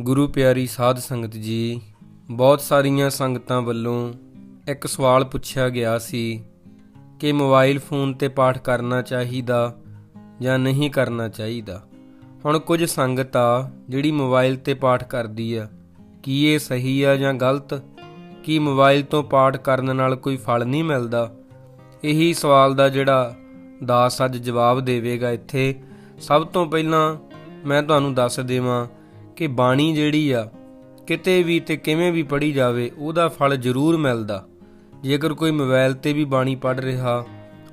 ਗੁਰੂ ਪਿਆਰੀ ਸਾਧ ਸੰਗਤ ਜੀ, ਬਹੁਤ ਸਾਰੀਆਂ ਸੰਗਤਾਂ ਵੱਲੋਂ ਇੱਕ ਸਵਾਲ ਪੁੱਛਿਆ ਗਿਆ ਸੀ ਕਿ ਮੋਬਾਈਲ ਫੋਨ ਤੇ ਪਾਠ ਕਰਨਾ ਚਾਹੀਦਾ ਜਾਂ ਨਹੀਂ ਕਰਨਾ ਚਾਹੀਦਾ? ਹੁਣ ਕੁਝ ਸੰਗਤ ਆ ਜਿਹੜੀ ਮੋਬਾਈਲ ਤੇ ਪਾਠ ਕਰਦੀ ਆ, ਕੀ ਇਹ ਸਹੀ ਆ ਜਾਂ ਗਲਤ? ਕੀ ਮੋਬਾਈਲ ਤੋਂ ਪਾਠ ਕਰਨ ਨਾਲ ਕੋਈ ਫਲ ਨਹੀਂ ਮਿਲਦਾ? ਇਹੀ ਸਵਾਲ ਦਾ ਜਿਹੜਾ ਦਾਸ ਅੱਜ ਜਵਾਬ ਦੇਵੇਗਾ ਇੱਥੇ। ਸਭ ਤੋਂ ਪਹਿਲਾਂ ਮੈਂ ਤੁਹਾਨੂੰ ਦੱਸ ਦੇਵਾਂ ਕਿ ਬਾਣੀ ਜਿਹੜੀ ਆ, ਕਿਤੇ ਵੀ ਤੇ ਕਿਵੇਂ ਵੀ ਪੜ੍ਹੀ ਜਾਵੇ, ਉਹਦਾ ਫਲ ਜ਼ਰੂਰ ਮਿਲਦਾ। ਜੇਕਰ ਕੋਈ ਮੋਬਾਈਲ ਤੇ ਵੀ ਬਾਣੀ ਪੜ੍ਹ ਰਿਹਾ,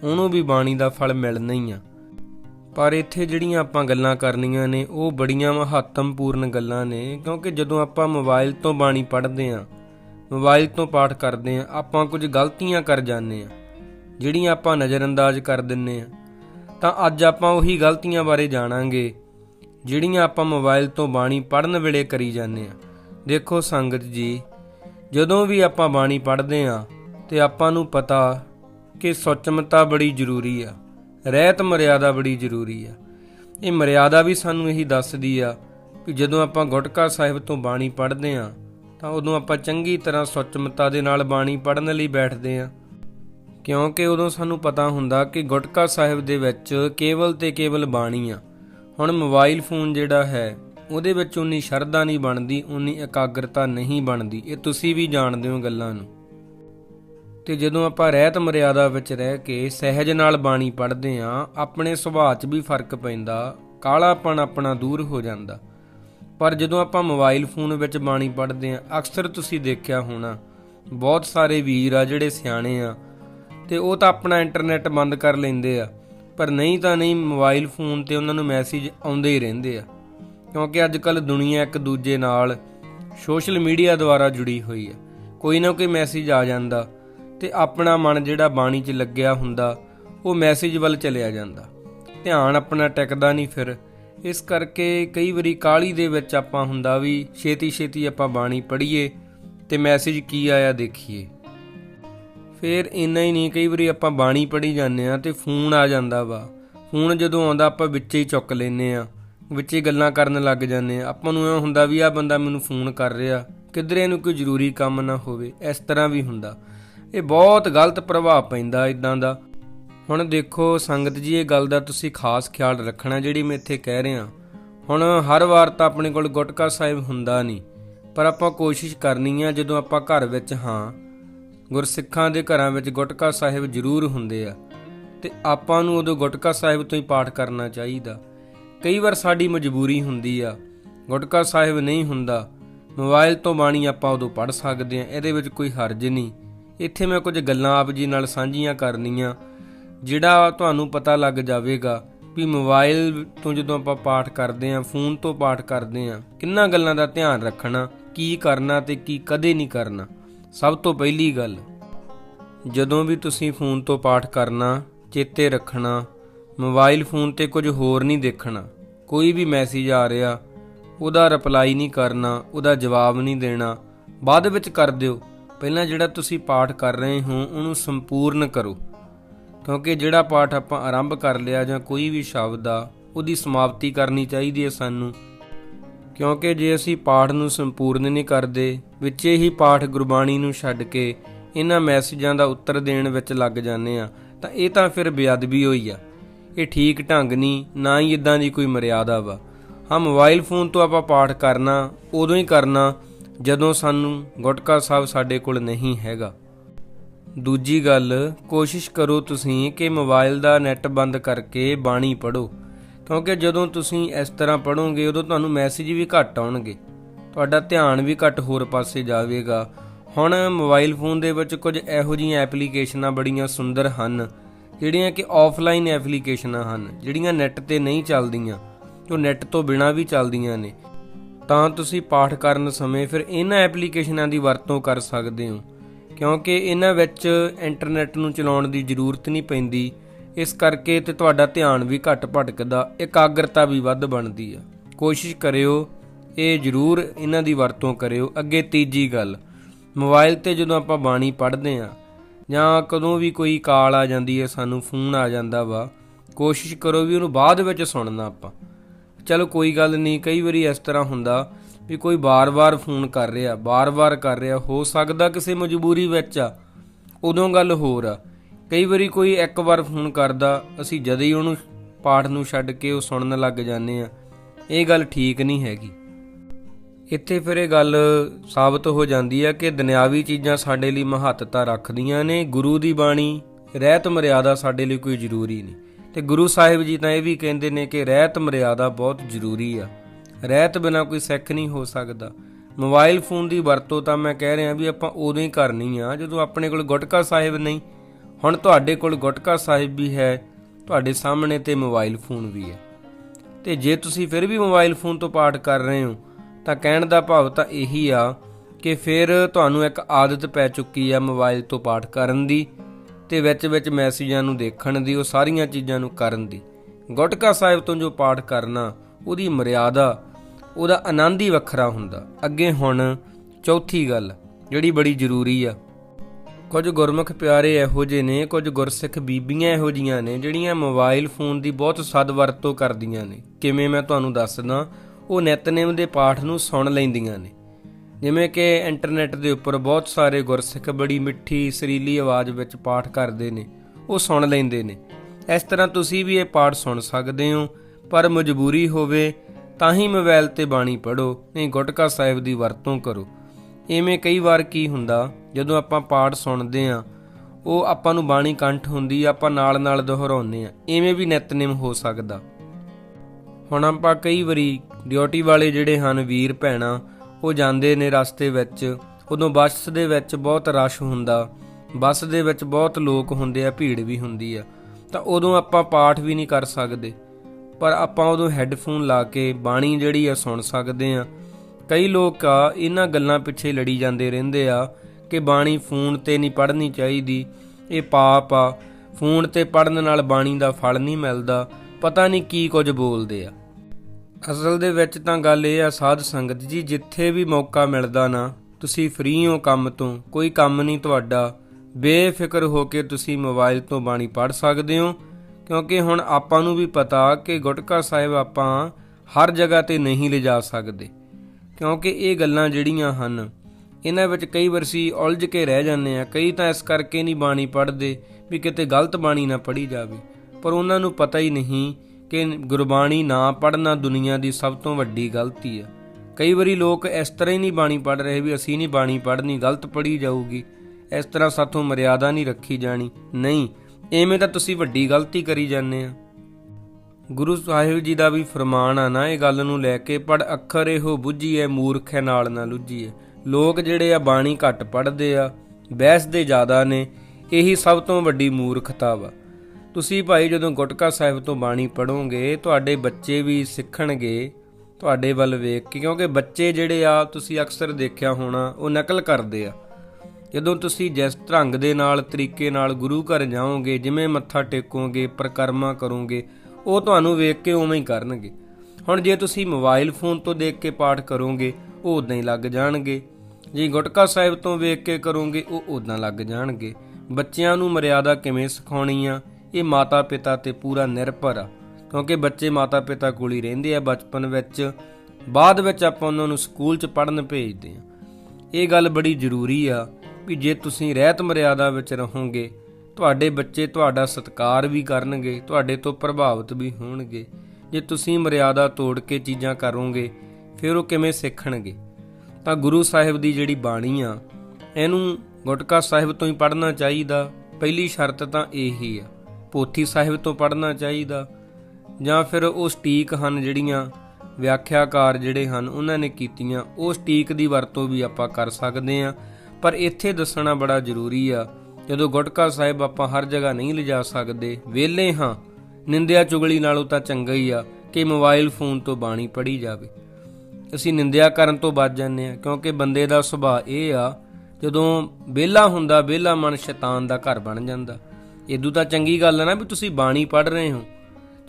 ਉਹਨੂੰ ਵੀ ਬਾਣੀ ਦਾ ਫਲ ਮਿਲਣਾ ਹੀ ਆ। ਪਰ ਇੱਥੇ ਜਿਹੜੀਆਂ ਆਪਾਂ ਗੱਲਾਂ ਕਰਨੀਆਂ ਨੇ, ਉਹ ਬੜੀਆਂ ਮਹੱਤਵਪੂਰਨ ਗੱਲਾਂ ਨੇ, ਕਿਉਂਕਿ ਜਦੋਂ ਆਪਾਂ ਮੋਬਾਈਲ ਤੋਂ ਬਾਣੀ ਪੜ੍ਹਦੇ ਆਂ ਮੋਬਾਈਲ ਤੋਂ ਪਾਠ ਕਰਦੇ ਆਂ, ਆਪਾਂ ਕੁਝ ਗਲਤੀਆਂ ਕਰ ਜਾਂਦੇ ਆਂ, ਜਿਹੜੀਆਂ ਆਪਾਂ ਨਜ਼ਰਅੰਦਾਜ਼ ਕਰ ਦਿੰਨੇ ਆਂ, ਤਾਂ ਅੱਜ ਆਪਾਂ ਉਹੀ ਗਲਤੀਆਂ ਬਾਰੇ ਜਾਣਾਂਗੇ। ਜਿਹੜੀਆਂ ਆਪਾਂ ਮੋਬਾਈਲ ਤੋਂ ਬਾਣੀ ਪੜ੍ਹਨ ਵੇਲੇ ਕਰੀ ਜਾਂਦੇ ਆਂ ਦੇਖੋ ਸੰਗਤ ਜੀ, ਜਦੋਂ ਵੀ ਆਪਾਂ ਬਾਣੀ ਪੜ੍ਹਦੇ ਆਂ ਤੇ ਆਪਾਂ ਨੂੰ ਪਤਾ ਕਿ ਸੁਚਮਤਾ ਬੜੀ ਜ਼ਰੂਰੀ ਆ, ਰਹਿਤ ਮਰਿਆਦਾ ਬੜੀ ਜ਼ਰੂਰੀ ਆ। ਇਹ ਮਰਿਆਦਾ ਵੀ ਸਾਨੂੰ ਇਹੀ ਦੱਸਦੀ ਆ ਕਿ ਜਦੋਂ ਆਪਾਂ ਗੁਟਕਾ ਸਾਹਿਬ ਤੋਂ ਬਾਣੀ ਪੜ੍ਹਦੇ ਆਂ ਤਾਂ ਉਦੋਂ ਆਪਾਂ ਚੰਗੀ ਤਰ੍ਹਾਂ ਸੁਚਮਤਾ ਦੇ ਨਾਲ ਬਾਣੀ ਪੜ੍ਹਨ ਲਈ ਬੈਠਦੇ ਆਂ ਕਿਉਂਕਿ ਉਦੋਂ ਸਾਨੂੰ ਪਤਾ ਹੁੰਦਾ ਕਿ ਗੁਟਕਾ ਸਾਹਿਬ ਦੇ ਵਿੱਚ ਕੇਵਲ ਤੇ ਕੇਵਲ ਬਾਣੀ ਆ। ਹੁਣ ਮੋਬਾਈਲ ਫੋਨ ਜਿਹੜਾ ਹੈ, ਉਹਦੇ ਵਿੱਚ ਉਨੀ ਸ਼ਰਧਾ ਨਹੀਂ ਬਣਦੀ, ਉਨੀ ਇਕਾਗਰਤਾ ਨਹੀਂ ਬਣਦੀ। ਇਹ ਤੁਸੀਂ ਵੀ ਜਾਣਦੇ ਹੋ ਗੱਲਾਂ ਨੂੰ। ਤੇ ਜਦੋਂ ਆਪਾਂ ਰਹਿਤ ਮਰਿਆਦਾ ਵਿੱਚ ਰਹਿ ਕੇ ਸਹਿਜ ਨਾਲ ਬਾਣੀ ਪੜ੍ਹਦੇ ਆਂ ਆਪਣੇ ਸੁਭਾਅ 'ਚ ਵੀ ਫ਼ਰਕ ਪੈਂਦਾ, ਕਾਲਾਪਣ ਆਪਣਾ ਦੂਰ ਹੋ ਜਾਂਦਾ। ਪਰ ਜਦੋਂ ਆਪਾਂ ਮੋਬਾਈਲ ਫੋਨ ਵਿੱਚ ਬਾਣੀ ਪੜ੍ਹਦੇ ਆਂ ਅਕਸਰ ਤੁਸੀਂ ਦੇਖਿਆ ਹੋਣਾ, ਬਹੁਤ ਸਾਰੇ ਵੀਰ ਆ ਜਿਹੜੇ ਸਿਆਣੇ ਆ, ਤੇ ਉਹ ਤਾਂ ਆਪਣਾ ਇੰਟਰਨੈਟ ਬੰਦ ਕਰ ਲੈਂਦੇ ਆ। ਪਰ ਨਹੀਂ ਤਾਂ ਨਹੀਂ ਮੋਬਾਈਲ ਫੋਨ ਤੇ ਉਹਨਾਂ ਨੂੰ ਮੈਸੇਜ ਆਉਂਦੇ ਹੀ ਰਹਿੰਦੇ ਆ। ਕਿਉਂਕਿ ਅੱਜ ਕੱਲ ਦੁਨੀਆ ਇੱਕ ਦੂਜੇ ਨਾਲ ਸੋਸ਼ਲ ਮੀਡੀਆ ਦੁਆਰਾ ਜੁੜੀ ਹੋਈ ਹੈ ਕੋਈ ਨਾ ਕੋਈ ਮੈਸੇਜ ਆ ਜਾਂਦਾ ਤੇ ਆਪਣਾ ਮਨ ਜਿਹੜਾ ਬਾਣੀ 'ਚ ਲੱਗਿਆ ਹੁੰਦਾ, ਉਹ ਮੈਸੇਜ ਵੱਲ ਚਲਿਆ ਜਾਂਦਾ। ਧਿਆਨ ਆਪਣਾ ਟਿਕਦਾ ਨਹੀਂ ਫਿਰ। ਇਸ ਕਰਕੇ ਕਈ ਵਾਰੀ ਕਾਲੀ ਦੇ ਵਿੱਚ ਆਪਾਂ ਹੁੰਦਾ ਵੀ ਛੇਤੀ ਛੇਤੀ ਆਪਾਂ ਬਾਣੀ ਪੜ੍ਹੀਏ ਤੇ ਮੈਸੇਜ ਕੀ ਆਇਆ ਦੇਖੀਏ। ਫਿਰ ਇੰਨਾ ਹੀ ਨਹੀਂ, ਕਈ ਵਾਰੀ ਆਪਾਂ ਬਾਣੀ ਪੜ੍ਹੀ ਜਾਂਦੇ ਆ ਤੇ ਫੋਨ ਆ ਜਾਂਦਾ ਵਾ। ਫੋਨ ਜਦੋਂ ਆਉਂਦਾ, ਆਪਾਂ ਵਿੱਚ ਹੀ ਚੁੱਕ ਲੈਨੇ ਆ ਵਿੱਚੇ ਗੱਲਾਂ ਕਰਨ ਲੱਗ ਜਾਂਦੇ ਆ ਆਪਾਂ ਨੂੰ ਇਹ ਹੁੰਦਾ ਵੀ ਆ ਬੰਦਾ ਮੈਨੂੰ ਫੋਨ ਕਰ ਰਿਹਾ, ਕਿਧਰੇ ਨੂੰ ਕੋਈ ਜ਼ਰੂਰੀ ਕੰਮ ਨਾ ਹੋਵੇ, ਇਸ ਤਰ੍ਹਾਂ ਵੀ ਹੁੰਦਾ। ਇਹ ਬਹੁਤ ਗਲਤ ਪ੍ਰਭਾਵ ਪੈਂਦਾ ਇਦਾਂ ਦਾ। ਹੁਣ ਦੇਖੋ ਸੰਗਤ ਜੀ, ਇਹ ਗੱਲ ਦਾ ਤੁਸੀਂ ਖਾਸ ਖਿਆਲ ਰੱਖਣਾ, ਜਿਹੜੀ ਮੈਂ ਇੱਥੇ ਕਹਿ ਰਿਹਾ। ਹੁਣ ਹਰ ਵਾਰ ਤਾਂ ਆਪਣੇ ਕੋਲ ਗੁਟਕਾ ਸਾਹਿਬ ਹੁੰਦਾ ਨਹੀਂ, ਪਰ ਆਪਾਂ ਕੋਸ਼ਿਸ਼ ਕਰਨੀ ਆ ਜਦੋਂ ਆਪਾਂ ਘਰ ਵਿੱਚ ਹਾਂ ਗੁਰਸਿੱਖਾਂ ਦੇ ਘਰਾਂ ਵਿੱਚ ਗੁਟਕਾ ਸਾਹਿਬ ਜ਼ਰੂਰ ਹੁੰਦੇ ਆ ਤੇ ਆਪਾਂ ਨੂੰ ਉਦੋਂ ਗੁਟਕਾ ਸਾਹਿਬ ਤੋਂ ਹੀ ਪਾਠ ਕਰਨਾ ਚਾਹੀਦਾ। ਕਈ ਵਾਰ ਸਾਡੀ ਮਜਬੂਰੀ ਹੁੰਦੀ ਆ, ਗੁਟਕਾ ਸਾਹਿਬ ਨਹੀਂ ਹੁੰਦਾ, ਮੋਬਾਈਲ ਤੋਂ ਬਾਣੀ ਆਪਾਂ ਉਦੋਂ ਪੜ ਸਕਦੇ ਆ, ਇਹਦੇ ਵਿੱਚ ਕੋਈ ਹਰਜ ਨਹੀਂ। ਇੱਥੇ ਮੈਂ ਕੁਝ ਗੱਲਾਂ ਆਪ ਜੀ ਨਾਲ ਸਾਂਝੀਆਂ ਕਰਨੀਆਂ, ਜਿਹੜਾ ਤੁਹਾਨੂੰ ਪਤਾ ਲੱਗ ਜਾਵੇਗਾ ਵੀ ਮੋਬਾਈਲ ਤੋਂ ਜਦੋਂ ਆਪਾਂ ਪਾਠ ਕਰਦੇ ਆਂ, ਫੋਨ ਤੋਂ ਪਾਠ ਕਰਦੇ ਆਂ, ਕਿੰਨਾ ਗੱਲਾਂ ਦਾ ਧਿਆਨ ਰੱਖਣਾ, ਕੀ ਕਰਨਾ ਤੇ ਕੀ ਕਦੇ ਨਹੀਂ ਕਰਨਾ। ਸਭ ਤੋਂ ਪਹਿਲੀ ਗੱਲ, ਜਦੋਂ ਵੀ ਤੁਸੀਂ ਫੋਨ ਤੋਂ ਪਾਠ ਕਰਨਾ, ਚੇਤੇ ਰੱਖਣਾ, ਮੋਬਾਈਲ ਫੋਨ ਤੇ ਕੁਝ ਹੋਰ ਨਹੀਂ ਦੇਖਣਾ, ਕੋਈ ਵੀ ਮੈਸੇਜ ਆ ਰਿਹਾ, ਉਹਦਾ ਰਿਪਲਾਈ ਨਹੀਂ ਕਰਨਾ, ਉਹਦਾ ਜਵਾਬ ਨਹੀਂ ਦੇਣਾ, ਬਾਅਦ ਵਿੱਚ ਕਰ ਦਿਓ। ਪਹਿਲਾਂ ਜਿਹੜਾ ਤੁਸੀਂ ਪਾਠ ਕਰ ਰਹੇ ਹੋ, ਉਹਨੂੰ ਸੰਪੂਰਨ ਕਰੋ। ਕਿਉਂਕਿ ਜਿਹੜਾ ਪਾਠ ਆਪਾਂ ਆਰੰਭ ਕਰ ਲਿਆ ਜਾਂ ਕੋਈ ਵੀ ਸ਼ਬਦ ਆ, ਉਹਦੀ ਸਮਾਪਤੀ ਕਰਨੀ ਚਾਹੀਦੀ ਹੈ ਸਾਨੂੰ। ਕਿਉਂਕਿ ਜੇ ਅਸੀਂ ਪਾਠ ਨੂੰ ਸੰਪੂਰਨ ਨਹੀਂ ਕਰਦੇ, ਵਿੱਚੇ ਹੀ ਪਾਠ ਗੁਰਬਾਣੀ ਨੂੰ ਛੱਡ ਕੇ ਇਹਨਾਂ ਮੈਸੇਜਾਂ ਦਾ ਉੱਤਰ ਦੇਣ ਵਿੱਚ ਲੱਗ ਜਾਂਦੇ ਆ ਤਾਂ ਇਹ ਤਾਂ ਫਿਰ ਬੇਅਦਬੀ ਹੋਈ ਆ। ਇਹ ਠੀਕ ਢੰਗ ਨਹੀਂ, ਨਾ ਹੀ ਇਦਾਂ ਦੀ ਕੋਈ ਮਰਿਆਦਾ ਵਾ। ਹਾਂ ਮੋਬਾਈਲ ਫੋਨ ਤੋਂ ਆਪਾਂ ਪਾਠ ਕਰਨਾ, ਉਦੋਂ ਹੀ ਕਰਨਾ, ਜਦੋਂ ਸਾਨੂੰ ਗੁਟਕਾ ਸਾਹਿਬ ਸਾਡੇ ਕੋਲ ਨਹੀਂ ਹੈਗਾ। ਦੂਜੀ ਗੱਲ, ਕੋਸ਼ਿਸ਼ ਕਰੋ ਤੁਸੀਂ ਕਿ ਮੋਬਾਈਲ ਦਾ ਨੈਟ ਬੰਦ ਕਰਕੇ ਬਾਣੀ ਪੜੋ ਕਿਉਂਕਿ ਜਦੋਂ ਤੁਸੀਂ ਇਸ ਤਰ੍ਹਾਂ ਪੜੋਗੇ ਉਦੋਂ ਤੁਹਾਨੂੰ ਮੈਸੇਜ ਵੀ ਘੱਟ ਆਉਣਗੇ। ਤੁਹਾਡਾ ਧਿਆਨ ਵੀ ਘੱਟ ਹੋਰ ਪਾਸੇ ਜਾਵੇਗਾ। ਹੁਣ ਮੋਬਾਈਲ ਫੋਨ ਦੇ ਵਿੱਚ ਕੁਝ ਇਹੋ ਜਿਹੀਆਂ ਐਪਲੀਕੇਸ਼ਨਾਂ ਬੜੀਆਂ ਸੁੰਦਰ ਹਨ, ਜਿਹੜੀਆਂ ਕਿ ਆਫਲਾਈਨ ਐਪਲੀਕੇਸ਼ਨਾਂ ਹਨ, ਜਿਹੜੀਆਂ ਨੈੱਟ ਤੇ ਨਹੀਂ ਚੱਲਦੀਆਂ, ਜੋ ਨੈੱਟ ਤੋਂ ਬਿਨਾਂ ਵੀ ਚੱਲਦੀਆਂ ਨੇ। ਤਾਂ ਤੁਸੀਂ ਪਾਠ ਕਰਨ ਸਮੇਂ ਫਿਰ ਇਹਨਾਂ ਐਪਲੀਕੇਸ਼ਨਾਂ ਦੀ ਵਰਤੋਂ ਕਰ ਸਕਦੇ ਹੋ, ਕਿਉਂਕਿ ਇਹਨਾਂ ਵਿੱਚ ਇੰਟਰਨੈਟ ਨੂੰ ਚਲਾਉਣ ਦੀ ਜ਼ਰੂਰਤ ਨਹੀਂ ਪੈਂਦੀ। ਇਸ ਕਰਕੇ ਤੇ ਤੁਹਾਡਾ ਧਿਆਨ ਵੀ ਘੱਟ ਭਟਕਦਾ, ਇਕਾਗਰਤਾ ਵੀ ਵੱਧ ਬਣਦੀ ਆ। ਕੋਸ਼ਿਸ਼ ਕਰਿਓ, ਇਹ ਜ਼ਰੂਰ ਇਹਨਾਂ ਦੀ ਵਰਤੋਂ ਕਰਿਓ। ਅੱਗੇ ਤੀਜੀ ਗੱਲ, ਮੋਬਾਈਲ ਤੇ ਜਦੋਂ ਆਪਾਂ ਬਾਣੀ ਪੜ੍ਹਦੇ ਆ, ਜਾਂ ਕਦੋਂ ਵੀ ਕੋਈ ਕਾਲ ਆ ਜਾਂਦੀ ਹੈ, ਸਾਨੂੰ ਫੋਨ ਆ ਜਾਂਦਾ ਵਾ, ਕੋਸ਼ਿਸ਼ ਕਰੋ ਵੀ ਉਹਨੂੰ ਬਾਅਦ ਵਿੱਚ ਸੁਣਨਾ ਆਪਾਂ। ਚਲੋ ਕੋਈ ਗੱਲ ਨਹੀਂ, ਕਈ ਵਾਰੀ ਇਸ ਤਰ੍ਹਾਂ ਹੁੰਦਾ ਵੀ ਕੋਈ ਬਾਰ-ਬਾਰ ਫੋਨ ਕਰ ਰਿਹਾ, ਬਾਰ-ਬਾਰ ਕਰ ਰਿਹਾ, ਹੋ ਸਕਦਾ ਕਿਸੇ ਮਜਬੂਰੀ ਵਿੱਚ ਆ, ਉਦੋਂ ਗੱਲ ਹੋਰ ਆ। ਕਈ ਵਾਰੀ ਕੋਈ ਇੱਕ ਵਾਰ ਫੋਨ ਕਰਦਾ, ਅਸੀਂ ਜਦ ਹੀ ਉਹਨੂੰ ਪਾਠ ਨੂੰ ਛੱਡ ਕੇ ਉਹ ਸੁਣਨ ਲੱਗ ਜਾਂਦੇ ਆ ਇਹ ਗੱਲ ਠੀਕ ਨਹੀਂ ਹੈਗੀ। ਇੱਥੇ ਫਿਰ ਇਹ ਗੱਲ ਸਾਬਤ ਹੋ ਜਾਂਦੀ ਹੈ ਕਿ ਦੁਨਿਆਵੀ ਚੀਜ਼ਾਂ ਸਾਡੇ ਲਈ ਮਹੱਤਤਾ ਰੱਖਦੀਆਂ ਨੇ, ਗੁਰੂ ਦੀ ਬਾਣੀ, ਰਹਿਤ ਮਰਿਆਦਾ ਸਾਡੇ ਲਈ ਕੋਈ ਜ਼ਰੂਰੀ ਨਹੀਂ। ਤੇ ਗੁਰੂ ਸਾਹਿਬ ਜੀ ਤਾਂ ਇਹ ਵੀ ਕਹਿੰਦੇ ਨੇ ਕਿ ਰਹਿਤ ਮਰਿਆਦਾ ਬਹੁਤ ਜ਼ਰੂਰੀ ਆ। ਰਹਿਤ ਬਿਨਾ ਕੋਈ ਸਿੱਖ ਨਹੀਂ ਹੋ ਸਕਦਾ। ਮੋਬਾਈਲ ਫੋਨ ਦੀ ਵਰਤੋਂ ਤਾਂ ਮੈਂ ਕਹਿ ਰਿਹਾ ਵੀ ਆਪਾਂ ਉਦੋਂ ਹੀ ਕਰਨੀ ਆ, ਜਦੋਂ ਆਪਣੇ ਕੋਲ ਗੁਟਕਾ ਸਾਹਿਬ ਨਹੀਂ ਹੁਣ ਤੁਹਾਡੇ ਕੋਲ ਗੁਟਕਾ ਸਾਹਿਬ ਵੀ ਹੈ, ਤੁਹਾਡੇ ਸਾਹਮਣੇ ਤੇ ਮੋਬਾਈਲ ਫੋਨ ਵੀ ਹੈ। ਤੇ ਜੇ ਤੁਸੀਂ ਫਿਰ ਵੀ ਮੋਬਾਈਲ ਫੋਨ ਤੋਂ ਪਾਠ ਕਰ ਰਹੇ ਹੋ, ਤਾਂ ਕਹਿਣ ਦਾ ਭਾਵ ਤਾਂ ਇਹੀ ਆ ਕਿ ਫਿਰ ਤੁਹਾਨੂੰ ਇੱਕ ਆਦਤ ਪੈ ਚੁੱਕੀ ਆ ਮੋਬਾਈਲ ਤੋਂ ਪਾਠ ਕਰਨ ਦੀ ਤੇ ਵਿੱਚ ਵਿੱਚ ਮੈਸੇਜਾਂ ਨੂੰ ਦੇਖਣ ਦੀ, ਉਹ ਸਾਰੀਆਂ ਚੀਜ਼ਾਂ ਨੂੰ ਕਰਨ ਦੀ। ਗੁਟਕਾ ਸਾਹਿਬ ਤੋਂ ਜੋ ਪਾਠ ਕਰਨਾ, ਉਹਦੀ ਮਰਿਆਦਾ, ਉਹਦਾ ਆਨੰਦ ਹੀ ਵੱਖਰਾ ਹੁੰਦਾ। ਅੱਗੇ ਹੁਣ ਚੌਥੀ ਗੱਲ, ਜਿਹੜੀ ਬੜੀ ਜ਼ਰੂਰੀ ਆ। ਕੁਝ ਗੁਰਮੁਖ ਪਿਆਰੇ ਇਹੋ ਜਿਹੇ ਨੇ, ਕੁਝ ਗੁਰਸਿੱਖ ਬੀਬੀਆਂ ਇਹੋ ਜੀਆਂ ਨੇ, ਜਿਹੜੀਆਂ ਮੋਬਾਈਲ ਫੋਨ ਦੀ ਬਹੁਤ ਸਦ ਵਰਤੋਂ ਕਰਦੀਆਂ ਨੇ। ਕਿਵੇਂ ਮੈਂ ਤੁਹਾਨੂੰ ਦੱਸਦਾ, ਉਹ ਨਿਤਨੇਮ ਦੇ ਪਾਠ ਨੂੰ ਸੁਣ ਲੈਂਦੀਆਂ ਨੇ। ਜਿਵੇਂ ਕਿ ਇੰਟਰਨੈਟ ਦੇ ਉੱਪਰ ਬਹੁਤ ਸਾਰੇ ਗੁਰਸਿੱਖ ਬੜੀ ਮਿੱਠੀ, ਸਰੀਲੀ ਆਵਾਜ਼ ਵਿੱਚ ਪਾਠ ਕਰਦੇ ਨੇ, ਉਹ ਸੁਣ ਲੈਂਦੇ ਨੇ। ਇਸ ਤਰ੍ਹਾਂ ਤੁਸੀਂ ਵੀ ਇਹ ਪਾਠ ਸੁਣ ਸਕਦੇ ਹੋ, ਪਰ ਮਜਬੂਰੀ ਹੋਵੇ ਤਾਂ ਹੀ ਮੋਬਾਈਲ ਤੇ ਬਾਣੀ ਪੜੋ ਨਹੀਂ ਗੁਟਕਾ ਸਾਹਿਬ ਦੀ ਵਰਤੋਂ ਕਰੋ। ਐਵੇਂ ਕਈ ਵਾਰ ਕੀ ਹੁੰਦਾ, ਜਦੋਂ ਆਪਾਂ ਪਾਠ ਸੁਣਦੇ ਆ ਉਹ ਆਪਾਂ ਨੂੰ ਬਾਣੀ ਕੰਠ ਹੁੰਦੀ ਆਪਾਂ ਨਾਲ ਨਾਲ ਦੁਹਰਾਉਂਦੇ ਆ ਐਵੇਂ ਵੀ ਨਿਤਨੇਮ ਹੋ ਸਕਦਾ। ਹੁਣ ਆਪਾਂ ਕਈ ਵਾਰੀ ਡਿਊਟੀ ਵਾਲੇ ਜਿਹੜੇ ਹਨ, ਵੀਰ ਭੈਣਾ, ਉਹ ਜਾਂਦੇ ਨੇ ਰਸਤੇ ਵਿੱਚ, ਉਦੋਂ ਬੱਸ ਦੇ ਵਿੱਚ ਬਹੁਤ ਰਸ਼ ਹੁੰਦਾ, ਬੱਸ ਦੇ ਵਿੱਚ ਬਹੁਤ ਲੋਕ ਹੁੰਦੇ ਆ, ਭੀੜ ਵੀ ਹੁੰਦੀ ਆ, ਤਾਂ ਉਦੋਂ ਆਪਾਂ ਪਾਠ ਵੀ ਨਹੀਂ ਕਰ ਸਕਦੇ। ਪਰ ਆਪਾਂ ਉਦੋਂ ਹੈੱਡਫੋਨ ਲਾ ਕੇ ਬਾਣੀ ਜਿਹੜੀ ਆ ਸੁਣ ਸਕਦੇ ਆ ਕਈ ਲੋਕ ਆ, ਇਹਨਾਂ ਗੱਲਾਂ ਪਿੱਛੇ ਲੜੀ ਜਾਂਦੇ ਰਹਿੰਦੇ ਆ ਕਿ ਬਾਣੀ ਫੋਨ ਤੇ ਨਹੀਂ ਪੜ੍ਹਨੀ ਚਾਹੀਦੀ। ਇਹ ਪਾਪ ਆ। ਫੋਨ ਤੇ ਪੜਨ ਨਾਲ ਬਾਣੀ ਦਾ ਫਲ ਨਹੀਂ ਮਿਲਦਾ। ਪਤਾ ਨਹੀਂ ਕੀ ਕੁਝ ਬੋਲਦੇ ਆ। ਅਸਲ ਦੇ ਵਿੱਚ ਤਾਂ ਗੱਲ ਇਹ ਆ, ਸਾਧ ਸੰਗਤ ਜੀ, ਜਿੱਥੇ ਵੀ ਮੌਕਾ ਮਿਲਦਾ ਨਾ, ਤੁਸੀਂ ਫ੍ਰੀ ਹੋ ਕੰਮ ਤੋਂ, ਕੋਈ ਕੰਮ ਨਹੀਂ ਤੁਹਾਡਾ। ਬੇਫਿਕਰ ਹੋ ਕੇ ਤੁਸੀਂ ਮੋਬਾਈਲ ਤੋਂ ਬਾਣੀ ਪੜ੍ਹ ਸਕਦੇ ਹੋ। ਕਿਉਂਕਿ ਹੁਣ ਆਪਾਂ ਨੂੰ ਵੀ ਪਤਾ ਕਿ ਗੁਟਕਾ ਸਾਹਿਬ ਆਪਾਂ ਹਰ ਜਗ੍ਹਾ ਤੇ ਨਹੀਂ ਲਿਜਾ ਸਕਦੇ। ਕਿਉਂਕਿ ਇਹ ਗੱਲਾਂ ਜਿਹੜੀਆਂ ਹਨ, ਇਹਨਾਂ ਵਿੱਚ ਕਈ ਵਾਰ ਵਰਸੀ ਉਲਝ ਕੇ ਰਹਿ ਜਾਂਦੇ ਆ ਕਈ ਤਾਂ ਇਸ ਕਰਕੇ ਨਹੀਂ ਬਾਣੀ ਪੜ੍ਹਦੇ ਵੀ ਕਿਤੇ ਗਲਤ ਬਾਣੀ ਨਾ ਪੜ੍ਹੀ ਜਾਵੇ। ਪਰ ਉਹਨਾਂ ਨੂੰ ਪਤਾ ਹੀ ਨਹੀਂ ਕਿ ਗੁਰਬਾਣੀ ਨਾ ਪੜ੍ਹਨਾ ਦੁਨੀਆ ਦੀ ਸਭ ਤੋਂ ਵੱਡੀ ਗਲਤੀ ਆ ਕਈ ਵਾਰੀ ਲੋਕ ਇਸ ਤਰ੍ਹਾਂ ਹੀ ਨਹੀਂ ਬਾਣੀ ਪੜ੍ਹ ਰਹੇ ਵੀ ਅਸੀਂ ਨਹੀਂ ਬਾਣੀ ਪੜ੍ਹਨੀ, ਗਲਤ ਪੜ੍ਹੀ ਜਾਊਗੀ। ਇਸ ਤਰ੍ਹਾਂ ਸਾਥੋਂ ਮਰਿਆਦਾ ਨਹੀਂ ਰੱਖੀ ਜਾਣੀ। ਨਹੀਂ, ਐਵੇਂ ਤਾਂ ਤੁਸੀਂ ਵੱਡੀ ਗਲਤੀ ਕਰੀ ਜਾਂਦੇ ਆ ਗੁਰੂ ਸਾਹਿਬ ਜੀ ਦਾ ਵੀ ਫਰਮਾਨ ਆ ਨਾ, ਇਹ ਗੱਲ ਨੂੰ ਲੈ ਕੇ ਪੜ ਅੱਖਰ ਇਹੋ ਬੁੱਝੀਏ ਮੂਰਖੇ ਨਾਲ ਨਾ ਲੁੱਝੀਏ ਲੋਕ ਜਿਹੜੇ ਆ ਬਾਣੀ ਘੱਟ ਪੜਦੇ ਆ, ਬਹਿਸਦੇ ਜ਼ਿਆਦਾ ਨੇ, ਇਹੀ ਸਭ ਤੋਂ ਵੱਡੀ ਮੂਰਖਤਾ ਵਾ। ਤੁਸੀਂ ਭਾਈ ਜਦੋਂ ਗੁਟਕਾ ਸਾਹਿਬ ਤੋਂ ਬਾਣੀ ਪੜੋਗੇ ਤੁਹਾਡੇ ਬੱਚੇ ਵੀ ਸਿੱਖਣਗੇ, ਤੁਹਾਡੇ ਵੱਲ ਵੇਖ ਕੇ, ਕਿਉਂਕਿ ਬੱਚੇ ਜਿਹੜੇ ਆ, ਤੁਸੀਂ ਅਕਸਰ ਦੇਖਿਆ ਹੋਣਾ, ਉਹ ਨਕਲ ਕਰਦੇ ਆ। ਜਦੋਂ ਤੁਸੀਂ ਜਿਸ ਢੰਗ ਦੇ ਨਾਲ, ਤਰੀਕੇ ਨਾਲ ਗੁਰੂ ਘਰ ਜਾਓਗੇ, ਜਿਵੇਂ ਮੱਥਾ ਟੇਕੋਗੇ, ਪ੍ਰਕਰਮਾ ਕਰੋਗੇ ਉਹ ਤੁਹਾਨੂੰ ਵੇਖ ਕੇ ਉਵੇਂ ਹੀ ਕਰਨਗੇ। ਹੁਣ ਜੇ ਤੁਸੀਂ ਮੋਬਾਈਲ ਫੋਨ ਤੋਂ ਦੇਖ ਕੇ ਪਾਠ ਕਰੋਗੇ, ਉਹ ਉਦਾਂ ਹੀ ਲੱਗ ਜਾਣਗੇ। ਜੇ ਗੁਟਕਾ ਸਾਹਿਬ ਤੋਂ ਵੇਖ ਕੇ ਕਰੋਗੇ, ਉਹ ਉਦਾਂ ਲੱਗ ਜਾਣਗੇ। ਬੱਚਿਆਂ ਨੂੰ ਮਰਿਆਦਾ ਕਿਵੇਂ ਸਿਖਾਉਣੀ ਆ ਇਹ ਮਾਤਾ ਪਿਤਾ ਤੇ ਪੂਰਾ ਨਿਰਭਰ ਆ। ਕਿਉਂਕਿ ਬੱਚੇ ਮਾਤਾ ਪਿਤਾ ਕੋਲ ਹੀ ਰਹਿੰਦੇ ਆ ਬਚਪਨ ਵਿੱਚ। ਬਾਅਦ ਵਿੱਚ ਆਪਾਂ ਉਹਨਾਂ ਨੂੰ ਸਕੂਲ 'ਚ ਪੜ੍ਹਨ ਭੇਜਦੇ ਆ। ਇਹ ਗੱਲ ਬੜੀ ਜ਼ਰੂਰੀ ਆ ਵੀ ਜੇ ਤੁਸੀਂ ਰਹਿਤ ਮਰਿਆਦਾ ਵਿੱਚ ਰਹੋਗੇ ਤੁਹਾਡੇ ਬੱਚੇ ਤੁਹਾਡਾ ਸਤਿਕਾਰ ਵੀ ਕਰਨਗੇ, ਤੁਹਾਡੇ ਤੋਂ ਪ੍ਰਭਾਵਿਤ ਵੀ ਹੋਣਗੇ। ਜੇ ਤੁਸੀਂ ਮਰਿਆਦਾ ਤੋੜ ਕੇ ਚੀਜ਼ਾਂ ਕਰੋਗੇ, ਫਿਰ ਉਹ ਕਿਵੇਂ ਸਿੱਖਣਗੇ? ਤਾਂ ਗੁਰੂ ਸਾਹਿਬ ਦੀ ਜਿਹੜੀ ਬਾਣੀ ਆ, ਇਹਨੂੰ ਗੁਟਕਾ ਸਾਹਿਬ ਤੋਂ ਹੀ ਪੜ੍ਹਨਾ ਚਾਹੀਦਾ। ਪਹਿਲੀ ਸ਼ਰਤ ਤਾਂ ਇਹੀ ਆ, ਪੋਥੀ ਸਾਹਿਬ ਤੋਂ ਪੜ੍ਹਨਾ ਚਾਹੀਦਾ। ਜਾਂ ਫਿਰ ਉਹ ਸਟੀਕ ਹਨ ਜਿਹੜੀਆਂ ਵਿਆਖਿਆਕਾਰ ਜਿਹੜੇ ਹਨ, ਉਹਨਾਂ ਨੇ ਕੀਤੀਆਂ। ਉਹ ਸਟੀਕ ਦੀ ਵਰਤੋਂ ਵੀ ਆਪਾਂ ਕਰ ਸਕਦੇ ਆ ਪਰ ਇੱਥੇ ਦੱਸਣਾ ਬੜਾ ਜ਼ਰੂਰੀ ਆ ਜਦੋਂ ਗੁਟਕਾ ਸਾਹਿਬ ਆਪਾਂ ਹਰ ਜਗ੍ਹਾ ਨਹੀਂ ਲਿਜਾ ਸਕਦੇ, ਵਿਹਲੇ ਹਾਂ। ਨਿੰਦਿਆ ਚੁਗਲੀ ਨਾਲੋਂ ਤਾਂ ਚੰਗਾ ਹੀ ਆ ਕਿ ਮੋਬਾਈਲ ਫੋਨ ਤੋਂ ਬਾਣੀ ਪੜ੍ਹੀ ਜਾਵੇ। ਅਸੀਂ ਨਿੰਦਿਆ ਕਰਨ ਤੋਂ ਬਚ ਜਾਂਦੇ ਆ ਕਿਉਂਕਿ ਬੰਦੇ ਦਾ ਸੁਭਾਅ ਇਹ ਆ, ਜਦੋਂ ਵਿਹਲਾ ਹੁੰਦਾ, ਵਿਹਲਾ ਮਨ ਸ਼ੈਤਾਨ ਦਾ ਘਰ ਬਣ ਜਾਂਦਾ। ਇਦੋਂ ਤਾਂ ਚੰਗੀ ਗੱਲ ਹੈ ਨਾ ਵੀ ਤੁਸੀਂ ਬਾਣੀ ਪੜ੍ਹ ਰਹੇ ਹੋ।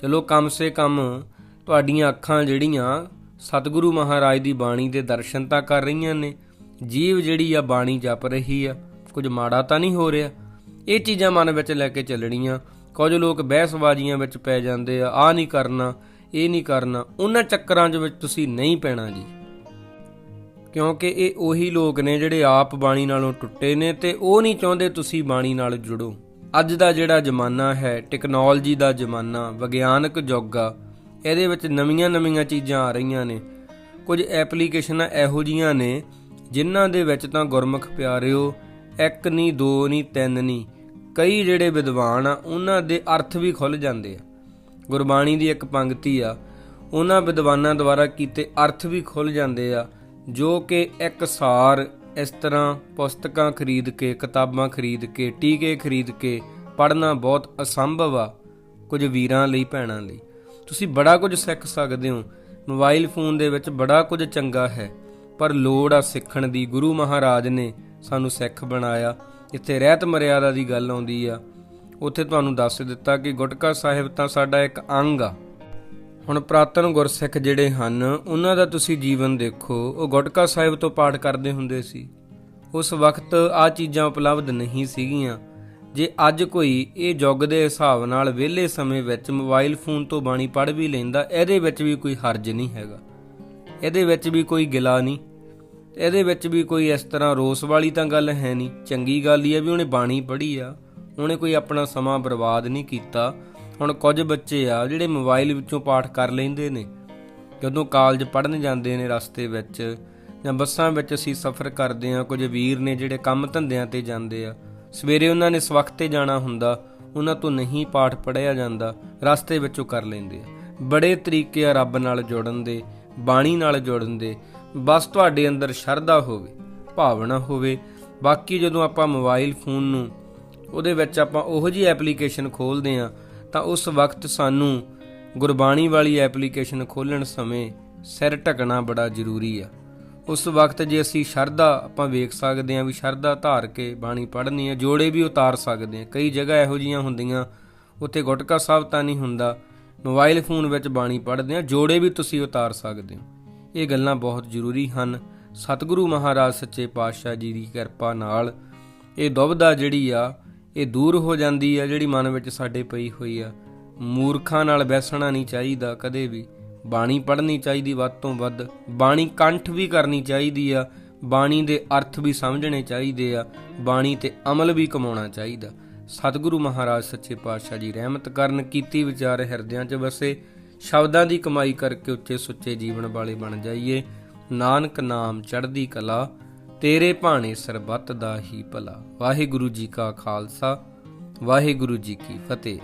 ਚਲੋ ਕਮ ਸੇ ਕਮ ਤੁਹਾਡੀਆਂ ਅੱਖਾਂ ਜਿਹੜੀਆਂ ਸਤਿਗੁਰੂ ਮਹਾਰਾਜ ਦੀ ਬਾਣੀ ਦੇ ਦਰਸ਼ਨ ਤਾਂ ਕਰ ਰਹੀਆਂ ਨੇ, ਜੀਵ ਜਿਹੜੀ ਆ ਬਾਣੀ ਜਪ ਰਹੀ ਆ। ਕੁਝ ਮਾੜਾ ਤਾਂ ਨਹੀਂ ਹੋ ਰਿਹਾ। ਇਹ ਚੀਜ਼ਾਂ ਮਨ ਵਿੱਚ ਲੈ ਕੇ ਚੱਲਣੀਆਂ। ਕੁਝ ਲੋਕ ਬਹਿਸਬਾਜ਼ੀਆਂ ਵਿੱਚ ਪੈ ਜਾਂਦੇ ਆ ਆ ਨਹੀਂ ਕਰਨਾ, ਇਹ ਨਹੀਂ ਕਰਨਾ। ਉਹਨਾਂ ਚੱਕਰਾਂ ਦੇ ਵਿੱਚ ਤੁਸੀਂ ਨਹੀਂ ਪੈਣਾ ਜੀ। ਕਿਉਂਕਿ ਇਹ ਉਹੀ ਲੋਕ ਨੇ ਜਿਹੜੇ ਆਪ ਬਾਣੀ ਨਾਲੋਂ ਟੁੱਟੇ ਨੇ ਤੇ ਉਹ ਨਹੀਂ ਚਾਹੁੰਦੇ ਤੁਸੀਂ ਬਾਣੀ ਨਾਲ ਜੁੜੋ। ਅੱਜ ਦਾ ਜਿਹੜਾ ਜ਼ਮਾਨਾ ਹੈ, ਟੈਕਨੋਲੋਜੀ ਦਾ ਜ਼ਮਾਨਾ, ਵਿਗਿਆਨਕ ਯੁੱਗ ਆ, ਇਹਦੇ ਵਿੱਚ ਨਵੀਆਂ-ਨਵੀਆਂ ਚੀਜ਼ਾਂ ਆ ਰਹੀਆਂ ਨੇ। ਕੁਝ ਐਪਲੀਕੇਸ਼ਨਾਂ ਇਹੋ ਜੀਆਂ ਨੇ, ਜਿਨ੍ਹਾਂ ਦੇ ਵਿੱਚ ਤਾਂ ਗੁਰਮੁਖ ਪਿਆਰਿਓ ਇੱਕ ਨਹੀਂ ਦੋ ਨਹੀਂ ਤਿੰਨ ਨਹੀਂ ਕਈ ਜਿਹੜੇ ਵਿਦਵਾਨ ਆ, ਉਹਨਾਂ ਦੇ ਅਰਥ ਵੀ ਖੁੱਲ ਜਾਂਦੇ ਆ। ਗੁਰਬਾਣੀ ਦੀ ਇੱਕ ਪੰਕਤੀ ਆ, ਉਹਨਾਂ ਵਿਦਵਾਨਾਂ ਦੁਆਰਾ ਕੀਤੇ ਅਰਥ ਵੀ ਖੁੱਲ ਜਾਂਦੇ ਆ, ਜੋ ਕਿ ਇੱਕ ਸਾਰ ਇਸ ਤਰ੍ਹਾਂ ਪੁਸਤਕਾਂ ਖਰੀਦ ਕੇ, ਕਿਤਾਬਾਂ ਖਰੀਦ ਕੇ, ਟੀਕੇ ਖਰੀਦ ਕੇ ਪੜ੍ਹਨਾ ਬਹੁਤ ਅਸੰਭਵ ਆ, ਕੁਝ ਵੀਰਾਂ ਲਈ, ਭੈਣਾਂ ਲਈ। ਤੁਸੀਂ ਬੜਾ ਕੁਝ ਸਿੱਖ ਸਕਦੇ ਹੋ। ਮੋਬਾਈਲ ਫੋਨ ਦੇ ਵਿੱਚ ਬੜਾ ਕੁਝ ਚੰਗਾ ਹੈ, ਪਰ ਲੋੜ ਆ ਸਿੱਖਣ ਦੀ। ਗੁਰੂ ਮਹਾਰਾਜ ਨੇ ਸਾਨੂੰ ਸਿੱਖ ਬਣਾਇਆ। ਇੱਥੇ ਰਹਿਤ ਮਰਿਆਦਾ ਦੀ ਗੱਲ ਆਉਂਦੀ ਆ। ਉੱਥੇ ਤੁਹਾਨੂੰ ਦੱਸ ਦਿੱਤਾ ਕਿ ਗੁਟਕਾ ਸਾਹਿਬ ਤਾਂ ਸਾਡਾ ਇੱਕ ਅੰਗ ਆ। ਹੁਣ ਪ੍ਰਾਤਨ ਗੁਰਸਿੱਖ ਜਿਹੜੇ ਹਨ, ਉਹਨਾਂ ਦਾ ਤੁਸੀਂ ਜੀਵਨ ਦੇਖੋ। ਉਹ ਗੁਟਕਾ ਸਾਹਿਬ ਤੋਂ ਪਾਠ ਕਰਦੇ ਹੁੰਦੇ ਸੀ। ਉਸ ਵਕਤ ਆ ਚੀਜ਼ਾਂ ਉਪਲਬਧ ਨਹੀਂ ਸੀਗੀਆਂ। ਜੇ ਅੱਜ ਕੋਈ ਇਹ ਯੁੱਗ ਦੇ ਹਿਸਾਬ ਨਾਲ ਵਿਹਲੇ ਸਮੇਂ ਵਿੱਚ ਮੋਬਾਈਲ ਫੋਨ ਤੋਂ ਬਾਣੀ ਪੜ੍ਹ ਵੀ ਲੈਂਦਾ, ਇਹਦੇ ਵਿੱਚ ਵੀ ਕੋਈ ਹਰਜ ਨਹੀਂ ਹੈਗਾ। ਇਹਦੇ ਵਿੱਚ ਵੀ ਕੋਈ ਗਿਲਾ ਨਹੀਂ। ਇਹਦੇ ਵਿੱਚ ਵੀ ਕੋਈ ਇਸ ਤਰ੍ਹਾਂ ਰੋਸ ਵਾਲੀ ਤਾਂ ਗੱਲ ਹੈ ਨਹੀਂ। ਚੰਗੀ ਗੱਲ ਹੀ ਹੈ ਵੀ ਉਹਨੇ ਬਾਣੀ ਪੜ੍ਹੀ ਆ। ਉਹਨੇ ਕੋਈ ਆਪਣਾ ਸਮਾਂ ਬਰਬਾਦ ਨਹੀਂ ਕੀਤਾ। ਹੁਣ ਕੁਝ ਬੱਚੇ ਆ ਜਿਹੜੇ ਮੋਬਾਈਲ ਵਿੱਚੋਂ ਪਾਠ ਕਰ ਲੈਂਦੇ ਨੇ। ਜਦੋਂ ਕਾਲਜ ਪੜ੍ਹਨ ਜਾਂਦੇ ਨੇ ਰਸਤੇ ਵਿੱਚ ਜਾਂ ਬੱਸਾਂ ਵਿੱਚ ਅਸੀਂ ਸਫ਼ਰ ਕਰਦੇ ਆ ਕੁਝ ਵੀਰ ਨੇ ਜਿਹੜੇ ਕੰਮ ਧੰਦਿਆਂ ਤੇ ਜਾਂਦੇ ਆ। ਸਵੇਰੇ ਉਹਨਾਂ ਨੇ ਸਵਖਤ ਤੇ ਜਾਣਾ ਹੁੰਦਾ, ਉਹਨਾਂ ਤੋਂ ਨਹੀਂ ਪਾਠ ਪੜਿਆ ਜਾਂਦਾ, ਰਸਤੇ ਵਿੱਚੋਂ ਕਰ ਲੈਂਦੇ ਆ। ਬੜੇ ਤਰੀਕੇ ਆ ਰੱਬ ਨਾਲ ਜੁੜਨ ਦੇ, ਬਾਣੀ ਨਾਲ ਜੁੜਨ ਦੇ। ਬਸ ਤੁਹਾਡੇ ਅੰਦਰ ਸ਼ਰਧਾ ਹੋਵੇ, ਭਾਵਨਾ ਹੋਵੇ। ਬਾਕੀ ਜਦੋਂ ਆਪਾਂ ਮੋਬਾਈਲ ਫੋਨ ਨੂੰ, ਉਹਦੇ ਵਿੱਚ ਆਪਾਂ ਉਹੋ ਜੀ ਐਪਲੀਕੇਸ਼ਨ ਖੋਲਦੇ ਆ ਤਾਂ ਉਸ ਵਕਤ ਸਾਨੂੰ ਗੁਰਬਾਣੀ ਵਾਲੀ ਐਪਲੀਕੇਸ਼ਨ ਖੋਲਣ ਸਮੇਂ ਸਿਰ ਢਕਣਾ ਬੜਾ ਜ਼ਰੂਰੀ ਆ। ਉਸ ਵਕਤ ਜੇ ਅਸੀਂ ਸ਼ਰਧਾ ਆਪਾਂ ਵੇਖ ਸਕਦੇ ਆ ਵੀ ਸ਼ਰਧਾ ਧਾਰ ਕੇ ਬਾਣੀ ਪੜ੍ਹਨੀ ਆ, ਜੋੜੇ ਵੀ ਉਤਾਰ ਸਕਦੇ ਆ ਕਈ ਜਗ੍ਹਾ ਇਹੋ ਜੀਆਂ ਹੁੰਦੀਆਂ, ਉੱਥੇ ਗੁਟਕਾ ਸਾਹਿਬ ਤਾਂ ਨਹੀਂ ਹੁੰਦਾ। ਮੋਬਾਈਲ ਫੋਨ ਵਿੱਚ ਬਾਣੀ ਪੜ੍ਹਦੇ ਆ ਜੋੜੇ ਵੀ ਤੁਸੀਂ ਉਤਾਰ ਸਕਦੇ ਹੋ। ਇਹ ਗੱਲਾਂ ਬਹੁਤ ਜ਼ਰੂਰੀ ਹਨ। ਸਤਿਗੁਰੂ ਮਹਾਰਾਜ ਸੱਚੇ ਪਾਤਸ਼ਾਹ ਜੀ ਦੀ ਕਿਰਪਾ ਨਾਲ ਇਹ ਦੁਬਦਾ ਜਿਹੜੀ ਆ, ਇਹ ਦੂਰ ਹੋ ਜਾਂਦੀ ਆ, ਜਿਹੜੀ ਮਨ ਵਿੱਚ ਸਾਡੇ ਪਈ ਹੋਈ ਆ। ਮੂਰਖਾਂ ਨਾਲ ਬੈਸਣਾ ਨਹੀਂ ਚਾਹੀਦਾ, ਕਦੇ ਵੀ। ਬਾਣੀ ਪੜ੍ਹਨੀ ਚਾਹੀਦੀ ਵੱਧ ਤੋਂ ਵੱਧ। ਬਾਣੀ ਕੰਠ ਵੀ ਕਰਨੀ ਚਾਹੀਦੀ ਆ। ਬਾਣੀ ਦੇ ਅਰਥ ਵੀ ਸਮਝਣੇ ਚਾਹੀਦੇ ਆ। ਬਾਣੀ ਤੇ ਅਮਲ ਵੀ ਕਮਾਉਣਾ ਚਾਹੀਦਾ। ਸਤਿਗੁਰੂ ਮਹਾਰਾਜ ਸੱਚੇ ਪਾਤਸ਼ਾਹ ਜੀ ਰਹਿਮਤ ਕਰਨ, ਕੀਤੀ ਵਿਚਾਰ ਹਿਰਦਿਆਂ 'ਚ ਵਸੇ। ਸ਼ਬਦਾਂ ਦੀ ਕਮਾਈ ਕਰਕੇ ਉੱਚੇ ਸੁੱਚੇ ਜੀਵਨ ਵਾਲੇ ਬਣ ਜਾਈਏ। ਨਾਨਕ ਨਾਮ ਚੜ੍ਹਦੀ ਕਲਾ, ਤੇਰੇ ਭਾਣੇ ਸਰਬੱਤ ਦਾ ਹੀ ਭਲਾ। ਵਾਹਿਗੁਰੂ ਜੀ ਕਾ ਖਾਲਸਾ, ਵਾਹਿਗੁਰੂ ਜੀ ਕੀ ਫਤਿਹ।